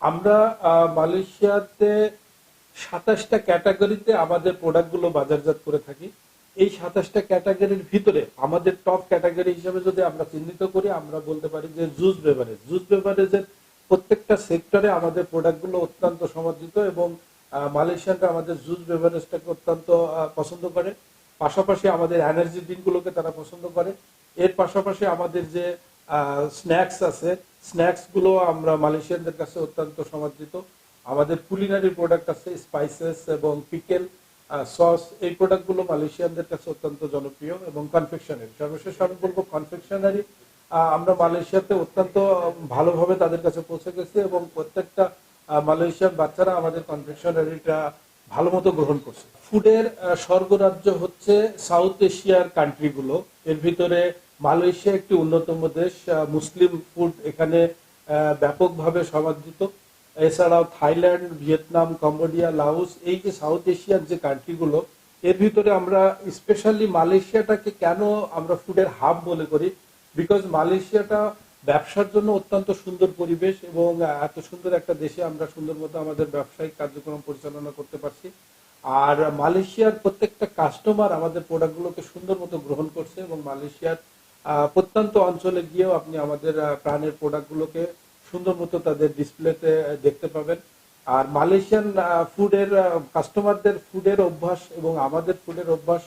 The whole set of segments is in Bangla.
আমরা মালয়েশিয়াতে সাতাশটা ক্যাটাগরিতে আমাদের প্রোডাক্টগুলো বাজারজাত করে থাকি। এই সাতাশটা ক্যাটাগরির ভিতরে আমাদের টপ ক্যাটাগরি হিসেবে যদি আমরা চিহ্নিত করি, আমরা বলতে পারি যে জুস বেভারেজ। জুস বেভারেজের প্রত্যেকটা সেক্টরে আমাদের প্রোডাক্টগুলো অত্যন্ত সমর্থিত এবং মালয়েশিয়ানরা আমাদের জুস বেভারেজটাকে অত্যন্ত পছন্দ করে। পাশাপাশি আমাদের এনার্জি ড্রিঙ্কগুলোকে তারা পছন্দ করে। এর পাশাপাশি আমাদের যে স্ন্যাক্স আছে। স্ন্যাক্সগুলো আমরা মালয়েশিয়ানদের কাছে অত্যন্ত সমাদৃত। আমাদের কুলিনারি প্রোডাক্ট আছে স্পাইসেস এবং পিকেল সস এই প্রোডাক্টগুলো মালয়েশিয়ানদের কাছে অত্যন্ত জনপ্রিয় এবং কনফেকশনারি সর্বশেষ আমি বলব কনফেকশনারি আমরা মালয়েশিয়াতে অত্যন্ত ভালোভাবে তাদের কাছে পৌঁছে গেছি এবং প্রত্যেকটা আহ, মালয়েশিয়ান বাচ্চারা আমাদের কনফেকশনারিটা ভালো মতো গ্রহণ করছে। ফুডের স্বর্গরাজ্য হচ্ছে সাউথ এশিয়ার কান্ট্রিগুলো এর ভিতরে মালয়েশিয়া একটি অন্যতম দেশ মুসলিম ফুড এখানে ব্যাপকভাবে সমাদৃত। এছাড়াও থাইল্যান্ড, ভিয়েতনাম, কম্বোডিয়া, লাওস, এই যে সাউথ এশিয়ার যে কান্ট্রিগুলো, এর ভিতরে আমরা স্পেশালি মালয়েশিয়াটাকে কেন আমরা ফুডের হাব মনে করি? বিকজ মালয়েশিয়াটা ব্যবসার জন্য অত্যন্ত সুন্দর পরিবেশ এবং এত সুন্দর একটা দেশে আমরা সুন্দর মতো আমাদের ব্যবসায়িক কার্যক্রম পরিচালনা করতে পারছি। আর মালয়েশিয়ার প্রত্যেকটা কাস্টমার আমাদের প্রোডাক্টগুলোকে সুন্দর মতো গ্রহণ করছে এবং মালয়েশিয়ার প্রত্যন্ত অঞ্চলে গিয়েও আপনি আমাদের প্রাণের প্রোডাক্টগুলোকে সুন্দর মতো তাদের ডিসপ্লেতে দেখতে পাবেন। আর মালয়েশিয়ান ফুডের কাস্টমারদের ফুডের অভ্যাস এবং আমাদের ফুডের অভ্যাস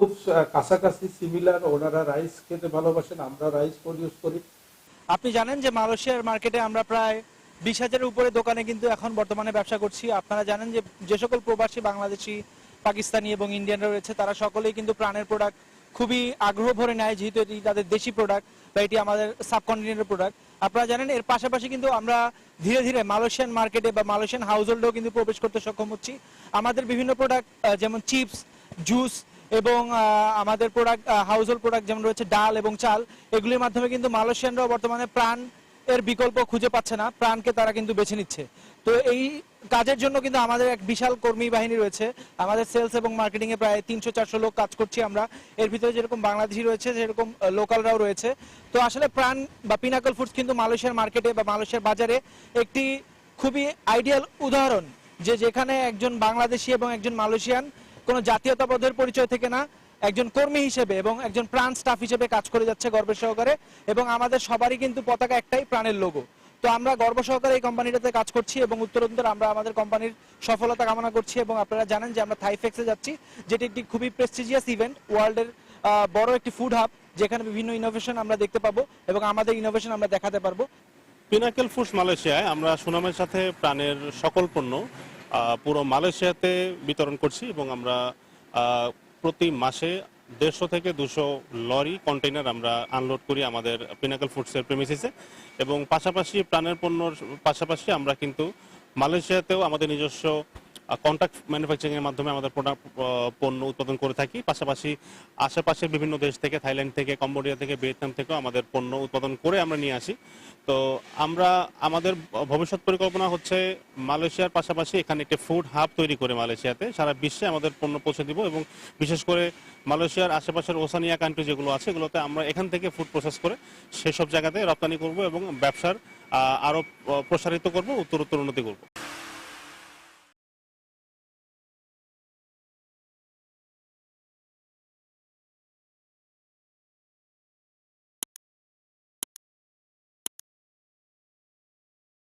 খুব কাছাকাছি সিমিলার ওনারা রাইস খেতে ভালোবাসেন, আমরা রাইস প্রডিউস করি। আপনি জানেন যে মালয়েশিয়ার মার্কেটে আমরা প্রায় বিশ হাজারের উপরে দোকানে কিন্তু এখন বর্তমানে ব্যবসা করছি। আপনারা জানেন যে যে সকল প্রবাসী বাংলাদেশি, পাকিস্তানি এবং ইন্ডিয়ানরা রয়েছে, তারা সকলেই কিন্তু প্রাণের প্রোডাক্ট খুবই আগ্রহ ভরে নেয়, যেহেতু এটি তাদের দেশি প্রোডাক্ট বা এটি আমাদের সাবকন্টিনেন্টের প্রোডাক্ট আপনারা জানেন, এর পাশাপাশি কিন্তু আমরা ধীরে ধীরে মালয়েশিয়ান মার্কেটে বা মালয়েশিয়ান হাউস হোল্ডেও কিন্তু প্রবেশ করতে সক্ষম হচ্ছি। আমাদের বিভিন্ন প্রোডাক্ট যেমন চিপস জুস এবং আমাদের প্রোডাক্ট হাউস হোল্ড প্রোডাক্ট যেমন রয়েছে ডাল এবং চাল, এগুলির মাধ্যমে কিন্তু মালয়েশিয়ানরাও বর্তমানে প্রাণ এর বিকল্প খুঁজে পাচ্ছে না, প্রাণকে তারা কিন্তু বেছে নিচ্ছে। তো এই কাজের জন্য কিন্তু আমাদের এক বিশাল কর্মী বাহিনী রয়েছে। আমাদের সেলস এবং মার্কেটিং এ প্রায় তিনশো চারশো লোক কাজ করছি আমরা। এর ভিতরে যেরকম বাংলাদেশি রয়েছে, সেরকম লোকালরাও রয়েছে। তো আসলে প্রাণ বা পিনাকল ফুডস কিন্তু মালয়েশিয়ার মার্কেটে বা মালয়েশিয়ার বাজারে একটি খুবই আইডিয়াল উদাহরণ যে যেখানে একজন বাংলাদেশি এবং একজন মালয়েশিয়ান কোনো জাতীয়তাবোধের পরিচয় থেকে না একজন কর্মী হিসেবে এবং একজন প্রাণ স্টাফ হিসেবে কাজ করে যাচ্ছে গর্বের সহকারে এবং আমাদের সবারই কিন্তু পতাকা একটাই প্রাণের লোগো তো আমরা গর্ব সহকারে এই কোম্পানিটাতে কাজ করছি এবং উত্তরোত্তর আমরা আমাদের কোম্পানির সফলতা কামনা করছি এবং আপনারা জানেন যে আমরা থাইফেক্সে যাচ্ছি, যেটি একটি খুবই প্রেস্টিজিয়াস ইভেন্ট ওয়ার্ল্ডের বড় একটি ফুড হাব যেখানে বিভিন্ন ইনোভেশন আমরা দেখতে পাবো এবং আমাদের ইনোভেশন আমরা দেখাতে পারব। পিনাকেল ফুডস মালয়েশিয়ায় আমরা সুনামের সাথে প্রাণের সকল পণ্য পুরো মালয়েশিয়াতে বিতরণ করছি এবং আমরা প্রতি মাসে দেড়শো থেকে দুশো লরি কন্টেইনার আমরা আনলোড করি আমাদের পিনাকেল ফুডসের প্রেমিসিসে এবং পাশাপাশি প্রাণের পণ্যর পাশাপাশি আমরা কিন্তু মালয়েশিয়াতেও আমাদের নিজস্ব কন্ট্রাক্ট ম্যানুফ্যাকচারিংয়ের মাধ্যমে আমাদের পণ্য উৎপাদন করে থাকি। পাশাপাশি আশেপাশের বিভিন্ন দেশ থেকে, থাইল্যান্ড থেকে, কম্বোডিয়া থেকে, ভিয়েতনাম থেকেও আমাদের পণ্য উৎপাদন করে আমরা নিয়ে আসি। তো আমরা, আমাদের ভবিষ্যৎ পরিকল্পনা হচ্ছে মালয়েশিয়ার পাশাপাশি এখানে একটি ফুড হাব তৈরি করে মালয়েশিয়াতে। সারা বিশ্বে আমাদের পণ্য পৌঁছে দিব এবং বিশেষ করে মালয়েশিয়ার আশেপাশের ওসানিয়া কান্ট্রি যেগুলো আছে, এগুলোতে আমরা এখান থেকে ফুড প্রসেস করে সেসব জায়গাতে রপ্তানি করব এবং ব্যবসার আরও প্রসারিত করব, উত্তরোত্তর উত্তর উন্নতি করব।